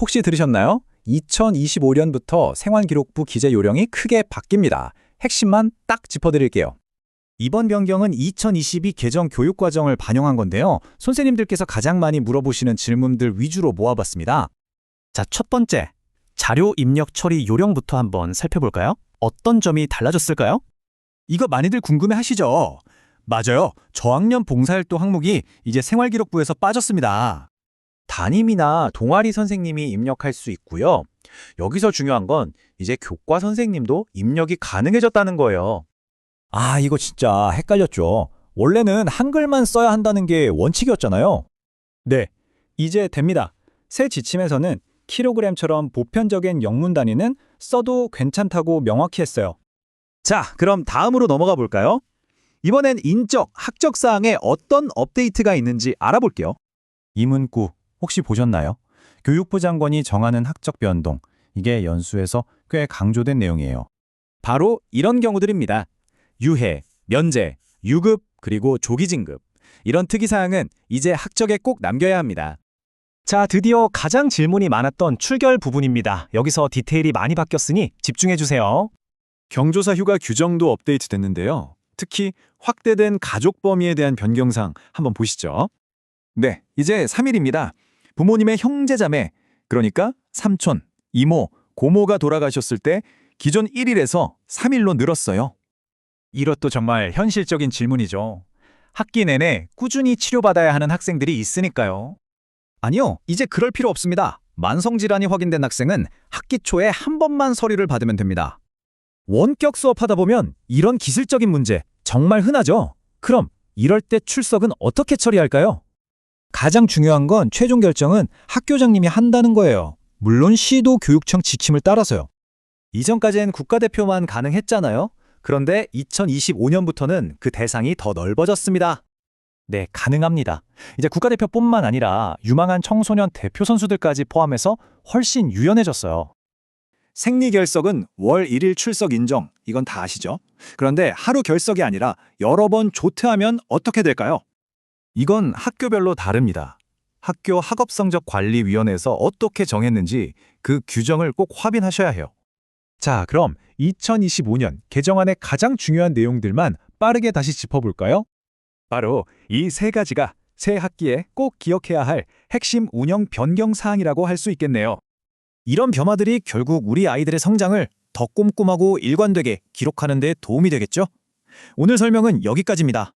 혹시 들으셨나요? 2025년부터 생활기록부 기재 요령이 크게 바뀝니다. 핵심만 딱 짚어드릴게요. 이번 변경은 2022 개정 교육 과정을 반영한 건데요. 선생님들께서 가장 많이 물어보시는 질문들 위주로 모아봤습니다. 자, 첫 번째. 자료 입력 처리 요령부터 한번 살펴볼까요? 어떤 점이 달라졌을까요? 이거 많이들 궁금해 하시죠? 맞아요. 저학년 봉사활동 항목이 이제 생활기록부에서 빠졌습니다. 담임이나 동아리 선생님이 입력할 수 있고요. 여기서 중요한 건 이제 교과 선생님도 입력이 가능해졌다는 거예요. 아, 이거 진짜 헷갈렸죠. 원래는 한글만 써야 한다는 게 원칙이었잖아요. 네, 이제 됩니다. 새 지침에서는 킬로그램처럼 보편적인 영문 단위는 써도 괜찮다고 명확히 했어요. 자, 그럼 다음으로 넘어가 볼까요? 이번엔 인적, 학적 사항에 어떤 업데이트가 있는지 알아볼게요. 이 문구 혹시 보셨나요? 교육부 장관이 정하는 학적 변동. 이게 연수에서 꽤 강조된 내용이에요. 바로 이런 경우들입니다. 유해, 면제, 유급, 그리고 조기 진급. 이런 특이사항은 이제 학적에 꼭 남겨야 합니다. 자, 드디어 가장 질문이 많았던 출결 부분입니다. 여기서 디테일이 많이 바뀌었으니 집중해 주세요. 경조사 휴가 규정도 업데이트 됐는데요. 특히 확대된 가족 범위에 대한 변경상 한번 보시죠. 네, 이제 3일입니다. 부모님의 형제자매, 그러니까 삼촌, 이모, 고모가 돌아가셨을 때 기존 1일에서 3일로 늘었어요. 이것도 정말 현실적인 질문이죠. 학기 내내 꾸준히 치료받아야 하는 학생들이 있으니까요. 아니요, 이제 그럴 필요 없습니다. 만성질환이 확인된 학생은 학기 초에 한 번만 서류를 받으면 됩니다. 원격 수업하다 보면 이런 기술적인 문제 정말 흔하죠? 그럼 이럴 때 출석은 어떻게 처리할까요? 가장 중요한 건 최종 결정은 학교장님이 한다는 거예요. 물론 시도 교육청 지침을 따라서요. 이전까지는 국가대표만 가능했잖아요. 그런데 2025년부터는 그 대상이 더 넓어졌습니다. 네, 가능합니다. 이제 국가대표뿐만 아니라 유망한 청소년 대표 선수들까지 포함해서 훨씬 유연해졌어요. 생리 결석은 월 1일 출석 인정. 이건 다 아시죠? 그런데 하루 결석이 아니라 여러 번 조퇴하면 어떻게 될까요? 이건 학교별로 다릅니다. 학교 학업성적관리위원회에서 어떻게 정했는지 그 규정을 꼭 확인하셔야 해요. 자, 그럼 2025년 개정안의 가장 중요한 내용들만 빠르게 다시 짚어볼까요? 바로 이 세 가지가 새 학기에 꼭 기억해야 할 핵심 운영 변경 사항이라고 할 수 있겠네요. 이런 변화들이 결국 우리 아이들의 성장을 더 꼼꼼하고 일관되게 기록하는 데 도움이 되겠죠? 오늘 설명은 여기까지입니다.